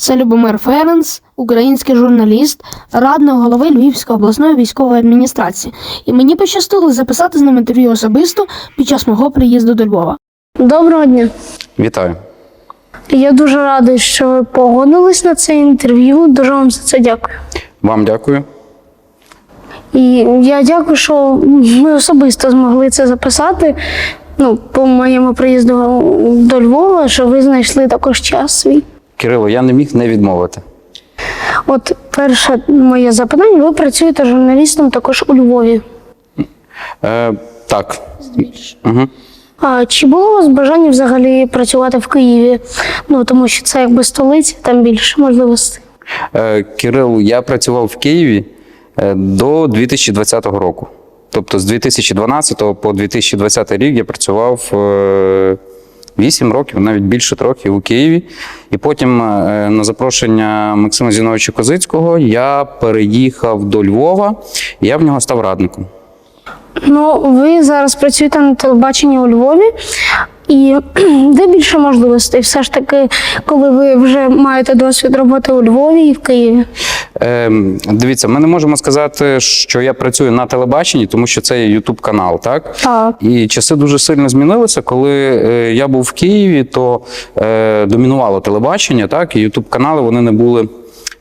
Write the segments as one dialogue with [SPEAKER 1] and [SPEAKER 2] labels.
[SPEAKER 1] Це Любомир Ференс, український журналіст, радник голови Львівської обласної військової адміністрації. І мені пощастило записати з ним інтерв'ю особисто під час мого приїзду до Львова. Доброго дня.
[SPEAKER 2] Вітаю.
[SPEAKER 1] Я дуже радий, що ви погодились на це інтерв'ю. Дуже вам за це дякую.
[SPEAKER 2] Вам дякую.
[SPEAKER 1] І я дякую, що ми особисто змогли це записати. Ну, по моєму приїзду до Львова, що ви знайшли також час свій.
[SPEAKER 2] Кирило, я не міг не відмовити.
[SPEAKER 1] От перше моє запитання: ви працюєте журналістом також у Львові.
[SPEAKER 2] Е, так. Угу.
[SPEAKER 1] А чи було у вас бажання взагалі працювати в Києві? Ну тому що це якби столиця, там більше можливостей.
[SPEAKER 2] Е, Кирил, я працював в Києві е, до 2020 року. Тобто з 2012 по 2020 рік я працював е, 8 років, навіть більше трохи у Києві. І потім е, на запрошення Максима Зіновича Козицького я переїхав до Львова, і я в нього став радником.
[SPEAKER 1] Ну, ви зараз працюєте на телебаченні у Львові, і де більше можливостей? Все ж таки, коли ви вже маєте досвід роботи у Львові і в Києві.
[SPEAKER 2] Е, дивіться, ми не можемо сказати, що я працюю на телебаченні, тому що це є Ютуб канал, так?
[SPEAKER 1] Так.
[SPEAKER 2] І часи дуже сильно змінилися. Коли е, я був в Києві, то е, домінувало телебачення, так, і Ютуб канали вони не були.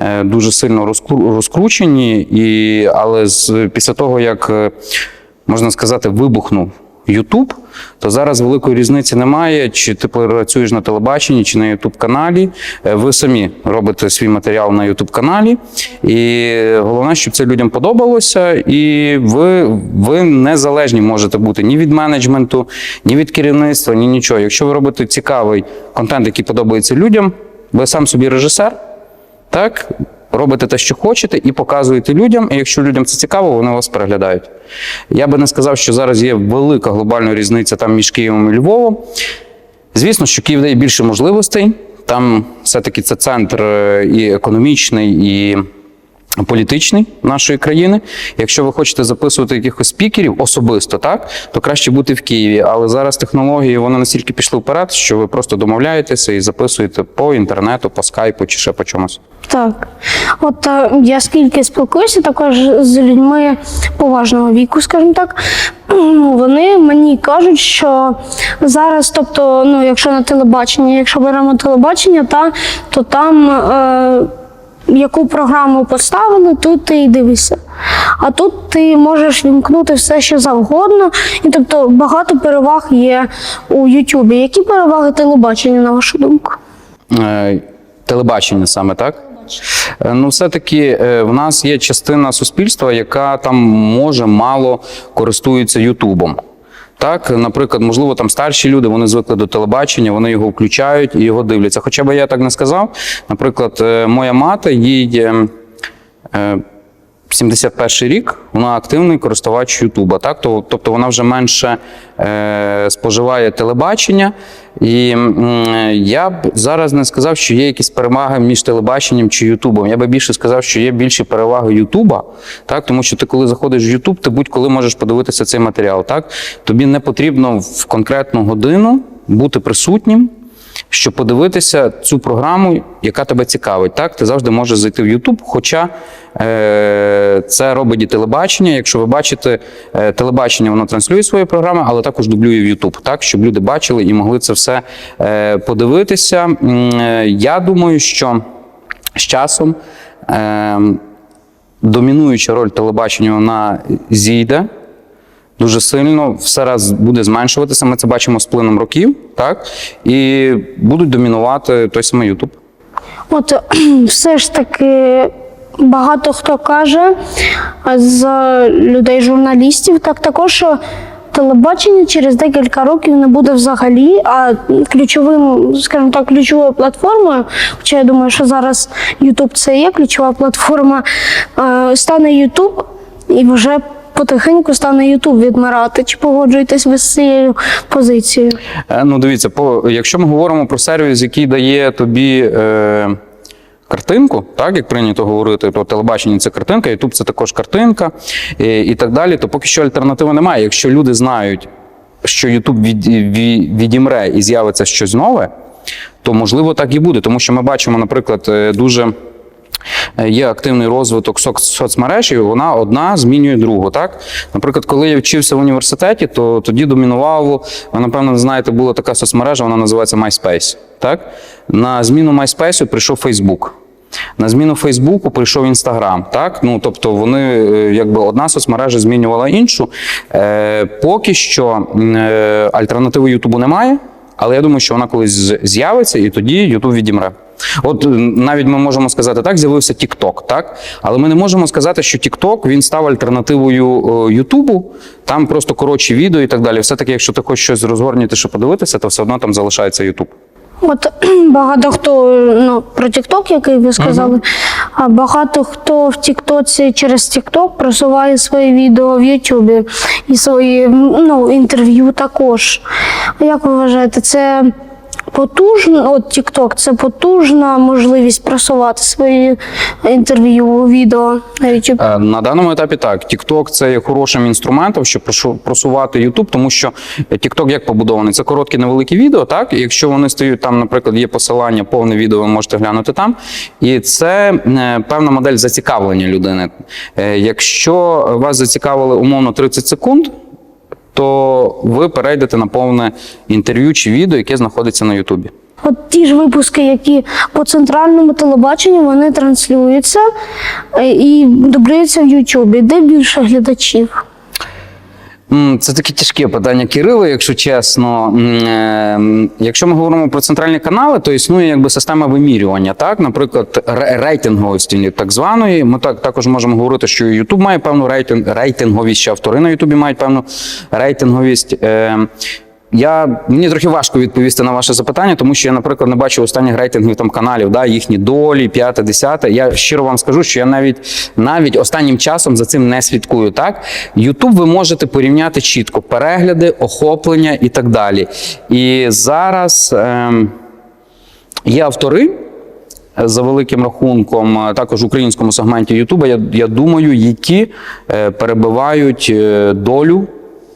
[SPEAKER 2] е, Дуже сильно розкручені, і, але з, після того, як е, можна сказати, вибухнув Ютуб, то зараз великої різниці немає, чи ти працюєш на телебаченні, чи на Ютуб каналі. Е, Ви самі робите свій матеріал на Ютуб каналі. І головне, щоб це людям подобалося, і ви, ви незалежні можете бути ні від менеджменту, ні від керівництва, ні нічого. Якщо ви робите цікавий контент, який подобається людям, ви сам собі режисер. Так, робите те, що хочете, і показуєте людям. І якщо людям це цікаво, вони вас переглядають. Я би не сказав, що зараз є велика глобальна різниця там між Києвом і Львовом. Звісно, що Київ дає більше можливостей. Там все-таки це центр е, і економічний, і політичний нашої країни. Якщо ви хочете записувати якихось спікерів особисто, так то краще бути в Києві. Але зараз технології вони настільки пішли вперед, що ви просто домовляєтеся і записуєте по інтернету, по скайпу чи ще по чомусь.
[SPEAKER 1] Так. От е, я скільки спілкуюся також з людьми поважного віку, скажімо так, вони мені кажуть, що зараз, тобто, ну, якщо на телебаченні, якщо беремо телебачення, та, то там. Е, Яку програму поставили, тут ти і дивишся. А тут ти можеш вімкнути все, що завгодно, і тобто багато переваг є у Ютубі. Які переваги телебачення, на вашу думку?
[SPEAKER 2] Е, телебачення саме так. Е, Ну, все-таки е, в нас є частина суспільства, яка там може мало користується Ютубом. Так, наприклад, можливо, там старші люди вони звикли до телебачення, вони його включають і його дивляться. Хоча б я так не сказав. Наприклад, е, моя мати, їй е, е, 71 рік, вона активний користувач Ютуба. Так? Тобто вона вже менше е, споживає телебачення. І я б зараз не сказав, що є якісь переваги між телебаченням чи Ютубом. Я би більше сказав, що є більші переваги Ютуба, так? тому що ти, коли заходиш в Ютуб, ти будь-коли можеш подивитися цей матеріал. Так? Тобі не потрібно в конкретну годину бути присутнім щоб подивитися цю програму, яка тебе цікавить. Так, ти завжди можеш зайти в YouTube, хоча е, це робить і телебачення. Якщо ви бачите, е, телебачення воно транслює свої програми, але також дублює в YouTube, так, щоб люди бачили і могли це все е, подивитися. Е, Я думаю, що з часом е, домінуюча роль телебачення вона зійде дуже сильно, все раз буде зменшуватися. Ми це бачимо з плином років, так? І будуть домінувати той самий Ютуб.
[SPEAKER 1] От все ж таки багато хто каже з людей, журналістів, так також що телебачення через декілька років не буде взагалі, а ключовим, скажімо так, ключовою платформою, хоча я думаю, що зараз YouTube це є ключова платформа, е, стане YouTube і вже потихеньку стане YouTube відмирати. Чи погоджуєтесь ви з цією позицією?
[SPEAKER 2] Е, Ну, дивіться, по, якщо ми говоримо про сервіс, який дає тобі е, картинку, так як прийнято говорити, то телебачення це картинка, Ютуб це також картинка і, і так далі, то поки що альтернативи немає. Якщо люди знають, що Ютуб від, від, відімре і з'явиться щось нове, то можливо так і буде, тому що ми бачимо, наприклад, е, дуже. Е, Є активний розвиток соц- соцмереж, і вона одна змінює другу. Так, наприклад, коли я вчився в університеті, то тоді домінувало. Ви напевно знаєте, була така соцмережа, вона називається MySpace. Так, на зміну MySpace прийшов Facebook. На зміну Фейсбуку прийшов Інстаграм. Так, ну тобто вони е, якби одна соцмережа змінювала іншу. Е, поки що е, альтернативи Ютубу немає, але я думаю, що вона колись з'явиться, і тоді Ютуб відімре. От е, навіть ми можемо сказати так, з'явився TikTok, так? Але ми не можемо сказати, що TikTok він став альтернативою е, Ютубу. Там просто коротші відео і так далі. Все-таки, якщо ти хочеш щось розгорнути, що подивитися, то все одно там залишається Ютуб.
[SPEAKER 1] От багато хто ну про TikTok, який ви сказали, а багато хто в Тіктоці через TikTok просуває свої відео в Ютубі і свої ну, інтерв'ю також. Як ви вважаєте, це потужно? От TikTok це потужна можливість просувати свої інтерв'ю, відео на YouTube?
[SPEAKER 2] Е, На даному етапі так. TikTok це є хорошим інструментом, щоб просувати YouTube, тому що TikTok як побудований? Це короткі невеликі відео, так? Якщо вони стають там, наприклад, є посилання, повне відео, ви можете глянути там. І це е, певна модель зацікавлення людини. Е, Якщо вас зацікавили умовно 30 секунд, то ви перейдете на повне інтерв'ю чи відео, яке знаходиться на Ютубі.
[SPEAKER 1] От ті ж випуски, які по центральному телебаченню, вони транслюються е, і дублюються в Ютубі. Де більше глядачів?
[SPEAKER 2] Це таке тяжке питання Кирило, якщо чесно. Е, Якщо ми говоримо про центральні канали, то існує якби система вимірювання. Так, наприклад, ре- рейтинговості так званої. Ми так також можемо говорити, що YouTube має певну рейтинг, рейтинговість, ще автори на YouTube мають певну рейтинговість. Е, Я мені трохи важко відповісти на ваше запитання, тому що я, наприклад, не бачу останніх рейтингів там каналів, да, їхні долі, п'яте, десяте. Я щиро вам скажу, що я навіть навіть останнім часом за цим не слідкую. Так, Ютуб ви можете порівняти чітко перегляди, охоплення і так далі. І зараз ем, є автори. За великим рахунком, е, також в українському сегменті Ютуба, я, я думаю, які е, перебивають е, долю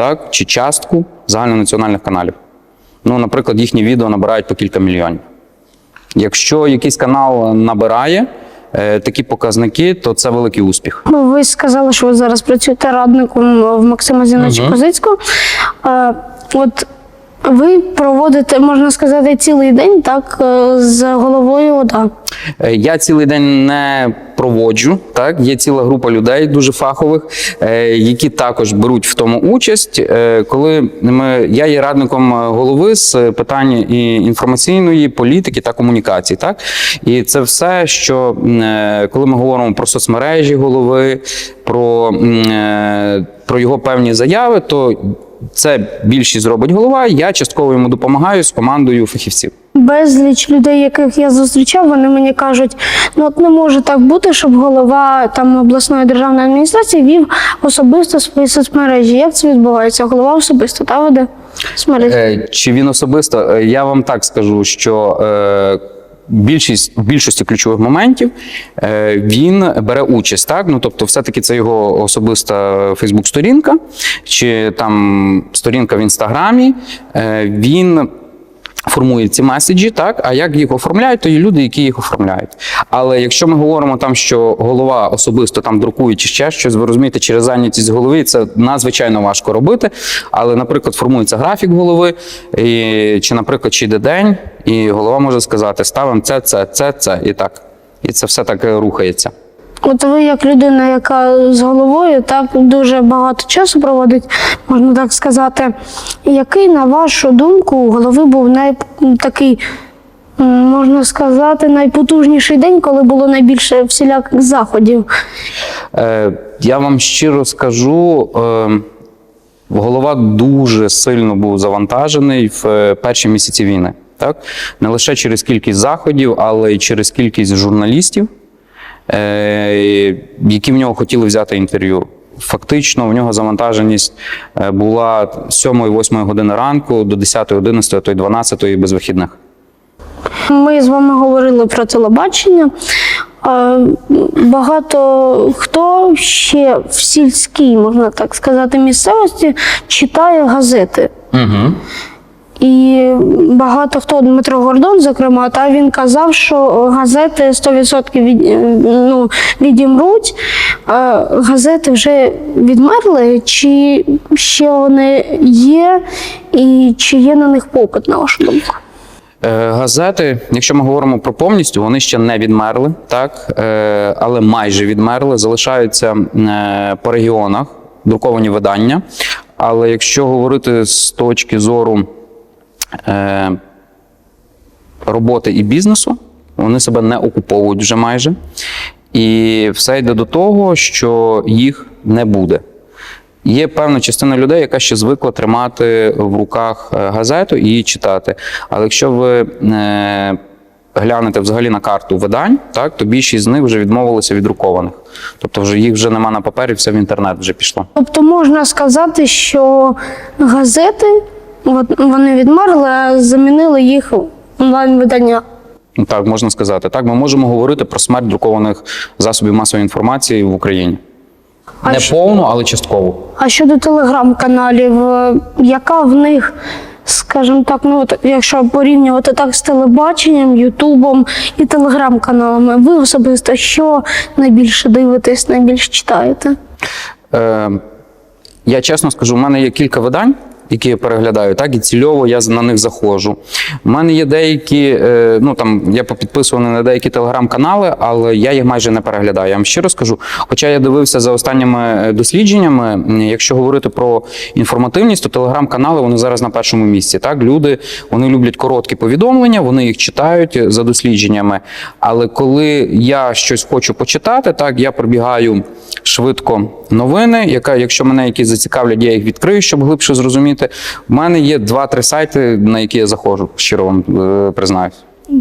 [SPEAKER 2] так, чи частку загальнонаціональних каналів. Ну, наприклад, їхні відео набирають по кілька мільйонів. Якщо якийсь канал набирає е, такі показники, то це великий успіх.
[SPEAKER 1] Ну, ви сказали, що ви зараз працюєте радником в Максима Зіновича Козицького. Е, от ви проводите, можна сказати, цілий день так е, з головою ОДА.
[SPEAKER 2] Е, Я цілий день не проводжу. Так, є ціла група людей дуже фахових, е, які також беруть в тому участь. Коли ми я є радником голови з питань і інформаційної політики та комунікації. Так, і це все, що коли ми говоримо про соцмережі голови, про, про його певні заяви, то це більшість зробить голова. Я частково йому допомагаю з командою фахівців.
[SPEAKER 1] Безліч людей, яких я зустрічав, вони мені кажуть, ну от не може так бути, щоб голова там обласної державної адміністрації вів особисто свої соцмережі. Як це відбувається? Голова особисто та веде соцмережі?
[SPEAKER 2] Е, Чи він особисто? Е, Я вам так скажу, що е, більшість в більшості ключових моментів е, він бере участь. Так, ну тобто, все-таки це його особиста Фейсбук-сторінка, чи там сторінка в інстаграмі. Е, Він формує ці меседжі, так а як їх оформляють, то є люди, які їх оформляють. Але якщо ми говоримо там, що голова особисто там друкує чи ще щось, ви розумієте, через зайнятість голови це надзвичайно важко робити. Але, наприклад, формується графік голови, і, чи, наприклад, чи йде день, і голова може сказати: ставимо це, це, це, це і так. І це все так е, рухається.
[SPEAKER 1] От ви, як людина, яка з головою так дуже багато часу проводить, можна так сказати, який, на вашу думку, у голови був най... такий, можна сказати, найпотужніший день, коли було найбільше всіляких заходів?
[SPEAKER 2] Е, я вам щиро скажу. Е, Голова дуже сильно був завантажений в е, перші місяці війни. Так? Не лише через кількість заходів, але й через кількість журналістів, які в нього хотіли взяти інтерв'ю. Фактично, в нього завантаженість е, була з 7-8 години ранку до 10, 11, а то й 12 без вихідних.
[SPEAKER 1] Ми з вами говорили про телебачення. Е, Багато хто ще в сільській, можна так сказати, місцевості читає газети.
[SPEAKER 2] Угу.
[SPEAKER 1] І багато хто Дмитро Гордон, зокрема, та він казав, що газети 100% від, ну, відімруть. Е, Газети вже відмерли, чи ще вони є, і чи є на них попит, на вашу думку?
[SPEAKER 2] Е, Газети, якщо ми говоримо про повністю, вони ще не відмерли, так, е, але майже відмерли. Залишаються е, по регіонах друковані видання. Але якщо говорити з точки зору е, роботи і бізнесу, вони себе не окуповують вже майже. І все йде до того, що їх не буде. Є певна частина людей, яка ще звикла тримати в руках е, газету і її читати. Але якщо ви е, глянете взагалі на карту видань, так, то більшість з них вже відмовилися від друкованих. Тобто вже їх вже нема на папері, все в інтернет вже пішло.
[SPEAKER 1] Тобто можна сказати, що газети вони відмерли, а замінили їх онлайн-видання.
[SPEAKER 2] Так, можна сказати. Так, ми можемо говорити про смерть друкованих засобів масової інформації в Україні.
[SPEAKER 1] А
[SPEAKER 2] Не
[SPEAKER 1] що-
[SPEAKER 2] повну, але частково.
[SPEAKER 1] А щодо телеграм-каналів, е, яка в них, скажімо так, ну от, якщо порівнювати так з телебаченням, Ютубом і телеграм-каналами, ви особисто що найбільше дивитесь, найбільше читаєте?
[SPEAKER 2] Е, я чесно скажу, у мене є кілька видань, які я переглядаю, так, і цільово я на них заходжу. У мене є деякі, е, ну там я попідписуваний на деякі телеграм-канали, але я їх майже не переглядаю. Я вам щиро скажу. Хоча я дивився за останніми е, дослідженнями, якщо говорити про інформативність, то телеграм-канали вони зараз на першому місці. Так, люди вони люблять короткі повідомлення, вони їх читають е, за дослідженнями. Але коли я щось хочу почитати, так я пробігаю швидко новини, яка, якщо мене якісь зацікавлять, я їх відкрию, щоб глибше зрозуміти. У мене є два-три сайти, на які я заходжу, щиро вам е, признаюсь.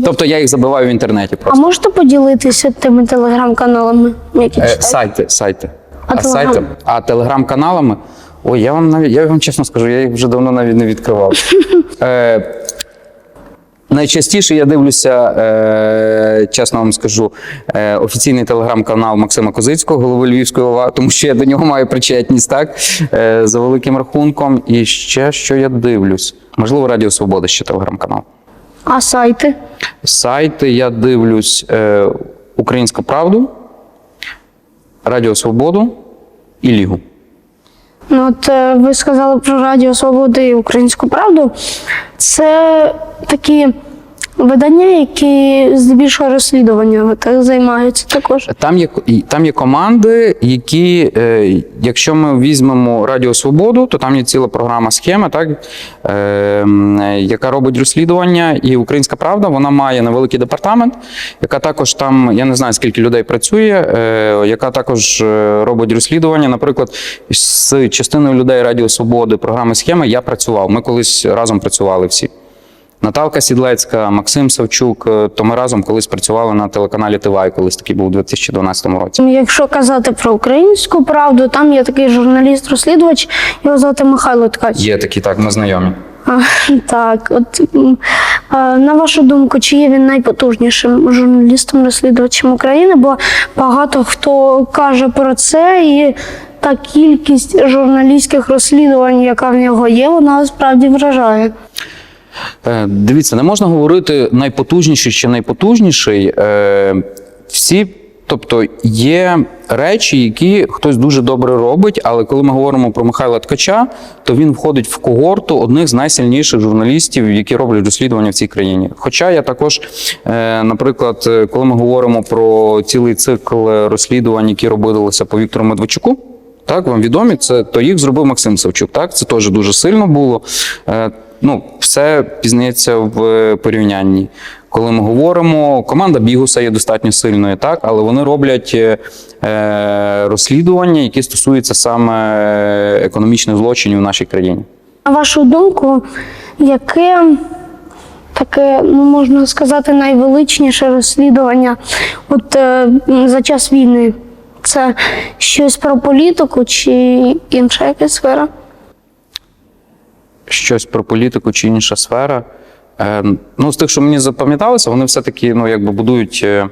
[SPEAKER 2] Тобто я їх забиваю в інтернеті Просто А
[SPEAKER 1] можете поділитися тими телеграм-каналами, які
[SPEAKER 2] Е,
[SPEAKER 1] читаєте?
[SPEAKER 2] сайти, сайти.
[SPEAKER 1] А
[SPEAKER 2] А,
[SPEAKER 1] телеграм?
[SPEAKER 2] сайти, а телеграм-каналами. Ой, я вам навіть я вам чесно скажу, я їх вже давно навіть не відкривав. Е, Найчастіше я дивлюся, е, чесно вам скажу, е, офіційний телеграм-канал Максима Козицького, голови Львівської ОВА, тому що я до нього маю причетність, так? Е, за великим рахунком. І ще що я дивлюсь? Можливо, Радіо Свобода ще телеграм-канал.
[SPEAKER 1] А сайти?
[SPEAKER 2] Сайти я дивлюсь е, Українську Правду, Радіо Свободу і Лігу.
[SPEAKER 1] Ну, от е, ви сказали про Радіо Свободи і Українську Правду. Це такі видання, які здебільшого розслідування займаються також.
[SPEAKER 2] Там є, там є команди, які, е, якщо ми візьмемо Радіо Свободу, то там є ціла програма схема, так, е, яка робить розслідування. І Українська Правда вона має невеликий департамент, яка також там, я не знаю скільки людей працює, е, яка також е, робить розслідування. Наприклад, з частиною людей Радіо Свободи, програми схема я працював. Ми колись разом працювали всі. Наталка Сідлецька, Максим Савчук, е, то ми разом колись працювали на телеканалі Тивай, колись такий був у 2012 році.
[SPEAKER 1] Якщо казати про українську правду, там є такий журналіст-розслідувач, його звати Михайло Ткач.
[SPEAKER 2] Є такі, так, ми знайомі.
[SPEAKER 1] А, Так, от а, на вашу думку, чи є він найпотужнішим журналістом-розслідувачем України? Бо багато хто каже про це, і та кількість журналістських розслідувань, яка в нього є, вона справді вражає.
[SPEAKER 2] Е, Дивіться, не можна говорити найпотужніший чи найпотужніший. Е, Всі, тобто, є речі, які хтось дуже добре робить, але коли ми говоримо про Михайла Ткача, то він входить в когорту одних з найсильніших журналістів, які роблять розслідування в цій країні. Хоча я також, е, наприклад, коли ми говоримо про цілий цикл розслідувань, які робилися по Віктору Медведчуку, так, вам відомі, це то їх зробив Максим Савчук. Так, це теж дуже сильно було. Ну, все пізнається в порівнянні. Коли ми говоримо, команда Бігуса є достатньо сильною, так, але вони роблять е, е, розслідування, які стосуються саме економічних злочинів в нашій країні.
[SPEAKER 1] На вашу думку, яке таке, ну можна сказати, найвеличніше розслідування от, е, за час війни? Це щось про політику чи інша якась сфера?
[SPEAKER 2] Щось про політику чи інша сфера. Е, ну, з тих, що мені запам'яталося, вони все-таки ну, якби будують, е,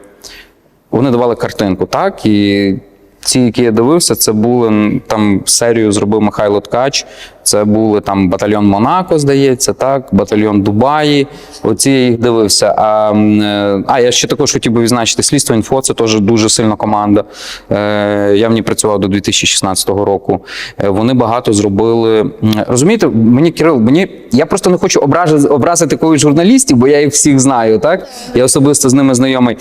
[SPEAKER 2] вони давали картинку, так? І ці, які я дивився, це були там серію зробив Михайло Ткач. Це були там батальйон Монако, здається, так, батальйон Дубаї. Оці я їх дивився. А, е, а я ще також хотів би відзначити слідство інфо. Це теж дуже сильна команда. Е, я в ній працював до 2016 року. Е, вони багато зробили. Розумієте, мені Кирил, мені я просто не хочу ображати, образити когось журналістів, бо я їх всіх знаю. Так я особисто з ними знайомий.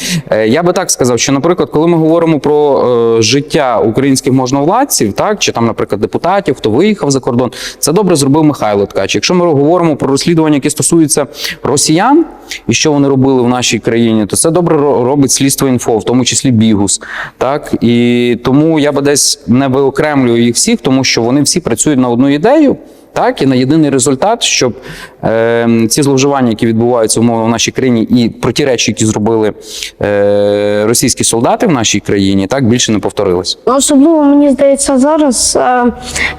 [SPEAKER 2] Я би так сказав, що, наприклад, коли ми говоримо про життя українських можновладців, так чи там, наприклад, депутатів, хто виїхав за кордон, це добре зробив Михайло Ткач. Якщо ми говоримо про розслідування, які стосуються росіян і що вони робили в нашій країні, то це добре робить слідство інфо, в тому числі Бігус. Так і тому я би десь не виокремлюю їх всіх, тому що вони всі працюють на одну ідею. Так, і на єдиний результат, щоб е, ці зловживання, які відбуваються умовно в нашій країні, і про ті речі, які зробили е, російські солдати в нашій країні, так більше не повторились.
[SPEAKER 1] Особливо мені здається зараз е,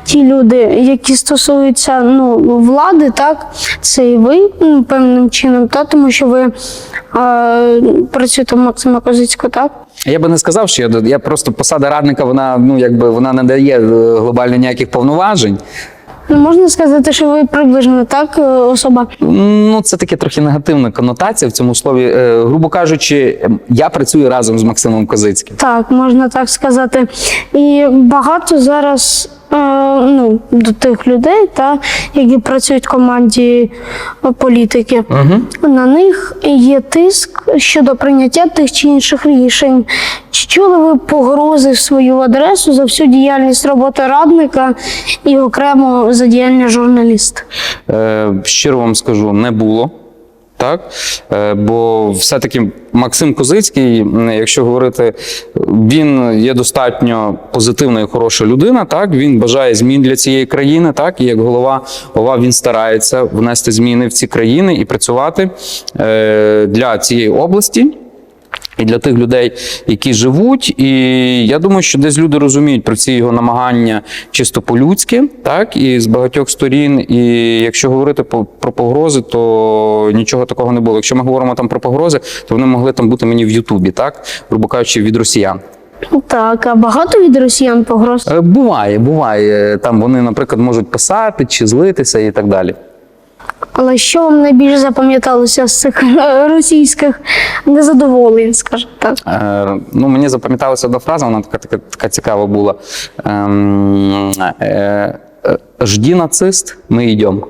[SPEAKER 1] ті люди, які стосуються ну, влади, так, це і ви м, певним чином, та, тому що ви е, працюєте в Максима Козицького, так?
[SPEAKER 2] Я би не сказав, що я, я просто посада радника, вона ну якби вона не дає е, глобально ніяких повноважень.
[SPEAKER 1] Ну, можна сказати, що ви приблизно так е, особа.
[SPEAKER 2] Ну, це таке трохи негативна конотація в цьому слові. Е, грубо кажучи, ем, я працюю разом з Максимом Козицьким.
[SPEAKER 1] Так, можна так сказати. І багато зараз е, ну, до тих людей, та, які працюють в команді політики, на них є тиск щодо прийняття тих чи інших рішень. Чи чули ви погрози в свою адресу за всю діяльність роботи радника і окремо за діяльність журналіста?
[SPEAKER 2] Е, щиро вам скажу, не було. Так, Е, бо все-таки Максим Козицький, якщо говорити, він є достатньо позитивна і хороша людина. Так, він бажає змін для цієї країни. Так, і як голова ОВА він старається внести зміни в ці країни і працювати е, для цієї області. І для тих людей, які живуть, і я думаю, що десь люди розуміють про ці його намагання чисто по-людськи, так і з багатьох сторін. І якщо говорити про погрози, то нічого такого не було. Якщо ми говоримо там про погрози, то вони могли там бути мені в Ютубі, так грубо кажучи, від росіян.
[SPEAKER 1] Так, а багато від росіян погроз?
[SPEAKER 2] Е, Буває, буває. Там вони, наприклад, можуть писати чи злитися і так далі.
[SPEAKER 1] Але що вам найбільше запам'яталося з цих е, російських незадоволень, скажімо так?
[SPEAKER 2] Е, ну, мені запам'яталася одна фраза, вона така, така, така цікава була. Ем, е, е, Жді нацист, ми йдемо.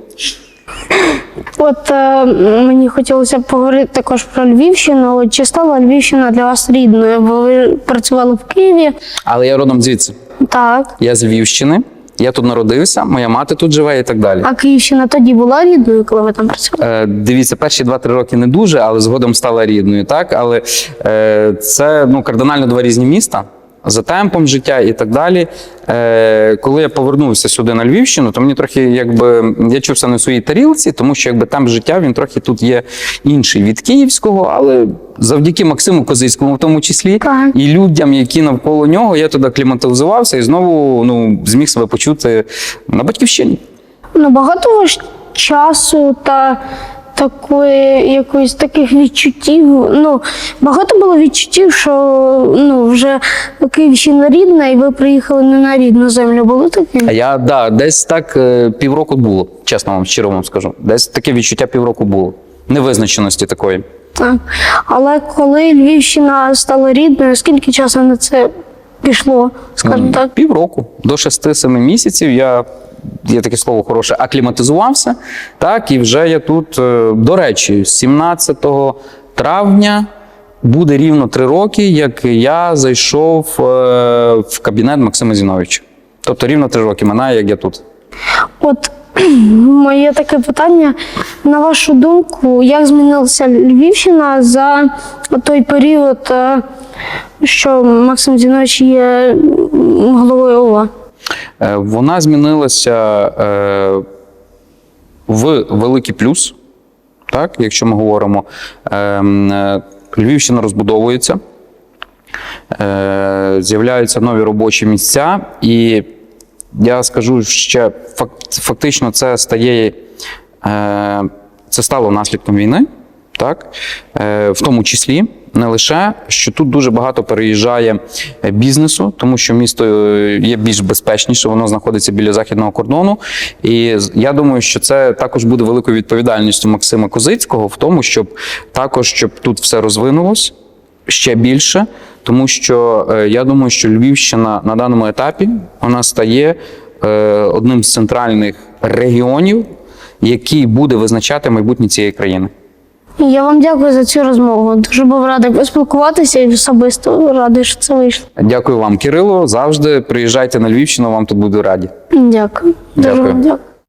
[SPEAKER 1] От е, мені хотілося б поговорити також про Львівщину. От Чи стала Львівщина для вас рідною? Бо ви працювали в Києві?
[SPEAKER 2] Але я родом звідси.
[SPEAKER 1] Так.
[SPEAKER 2] Я з Львівщини, я тут народився, моя мати тут живе і так далі.
[SPEAKER 1] А Київщина тоді була рідною, коли ви там працювали?
[SPEAKER 2] Е, Дивіться, перші 2-3 роки не дуже, але згодом стала рідною. Так, але е, це ну кардинально два різні міста. За темпом життя і так далі. Е, коли я повернувся сюди на Львівщину, то мені трохи якби я чувся в своїй тарілці, тому що якби темп життя він трохи тут є інший від київського, але завдяки Максиму Козицькому, в тому числі,
[SPEAKER 1] Так.
[SPEAKER 2] і людям, які навколо нього, я туди кліматизувався і знову ну, зміг себе почути на батьківщині.
[SPEAKER 1] Ну, багато часу та такої якоїсь таких відчуттів. Ну, багато було відчуттів, що ну, вже Київщина рідна, і ви приїхали не на рідну землю. Були такі?
[SPEAKER 2] А я да, десь так е, півроку було, чесно вам, щиро вам скажу. Десь таке відчуття півроку було. Невизначеності такої.
[SPEAKER 1] Так. Але коли Львівщина стала рідною, скільки часу на це пішло, скажімо так?
[SPEAKER 2] Півроку. До 6-7 місяців я, є таке слово хороше, акліматизувався. Так, і вже я тут, е, до речі, 17 травня буде рівно 3 роки, як я зайшов е, в кабінет Максима Зіновича. Тобто рівно 3 роки минає, як я тут.
[SPEAKER 1] От моє таке питання. На вашу думку, як змінилася Львівщина за той період, е, що Максим Зінович є головою ОВА?
[SPEAKER 2] Е, Вона змінилася е, в великий плюс. Так, якщо ми говоримо, ем, е, Львівщина розбудовується, з'являються нові робочі місця, і я скажу ще фактично це стає, це стало наслідком війни, так, в тому числі. Не лише, що тут дуже багато переїжджає е, бізнесу, тому що місто е, є більш безпечніше, воно знаходиться біля західного кордону. І я думаю, що це також буде великою відповідальністю Максима Козицького в тому, щоб також щоб тут все розвинулось ще більше, тому що е, я думаю, що Львівщина на даному етапі вона стає одним з центральних регіонів, який буде визначати майбутнє цієї країни.
[SPEAKER 1] Я вам дякую за цю розмову. Дуже був радий поспілкуватися і особисто радий, що це вийшло.
[SPEAKER 2] Дякую вам, Кирило. Завжди приїжджайте на Львівщину, вам тут буду раді.
[SPEAKER 1] Дякую. Дуже
[SPEAKER 2] Дякую.
[SPEAKER 1] вам дякую.